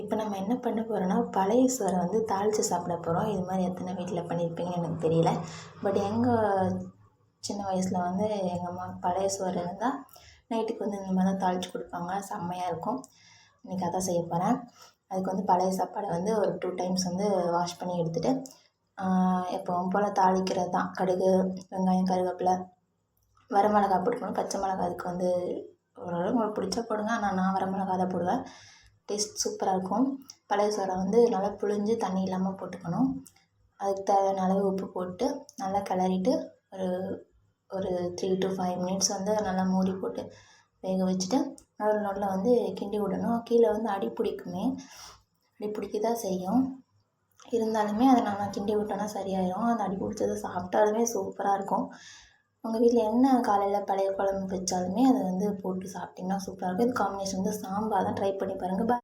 இப்போ நம்ம என்ன பண்ண போகிறோன்னா பழைய சோறை வந்து தாளித்து சாப்பிட போகிறோம் இது மாதிரி எத்தனை வீட்டில் பண்ணியிருப்பீங்கன்னு எனக்கு தெரியல. பட் எங்கள் சின்ன வயசில் வந்து எங்கள் அம்மா பழைய சோறு இருந்தால் நைட்டுக்கு வந்து இந்த மாதிரி தான் தாளித்து கொடுப்பாங்க. செம்மையாக இருக்கும். இன்றைக்கி அதான் செய்ய போகிறேன் அதுக்கு வந்து பழைய சாப்பாடை வந்து ஒரு டூ டைம்ஸ் வந்து வாஷ் பண்ணி எடுத்துகிட்டு எப்பவும் போல் தாளிக்கிறது தான். கடுகு வெங்காயம் கருவேப்பிலை வரமிளகா போட்டுக்கணும். பச்சை மிளகா அதுக்கு வந்து ஓரளவு உங்களுக்கு பிடிச்சா போடுங்க. ஆனால் நான் வரமிளகா தான் போடுவேன். டேஸ்ட் சூப்பராக இருக்கும். பழைய சோறை வந்து நல்லா புழிஞ்சு தண்ணி இல்லாமல் போட்டுக்கணும். அதுக்கு தேவையான அளவு உப்பு போட்டு நல்லா கிளறிட்டு ஒரு ஒரு த்ரீ டு ஃபைவ் மினிட்ஸ் வந்து நல்லா மூடி போட்டு வேக வச்சுட்டு நடுவில் நடுவில் வந்து கிண்டி விடணும். கீழே வந்து அடி பிடிக்குமே அடி பிடிக்க தான் செய்யும். இருந்தாலுமே அதை நல்லா கிண்டி விட்டோன்னா சரியாயிடும் அந்த அடி பிடிச்சதை சாப்பிட்டாலுமே சூப்பராக இருக்கும். உங்கள் வீட்டில் என்ன காலையில் பழைய குழம்பு வச்சாலுமே அதை வந்து போட்டு சாப்பிட்டிங்கன்னா சூப்பராக இருக்கும். இது காம்பினேஷன் வந்து சாம்பார் தான். ட்ரை பண்ணி பாருங்கள் பா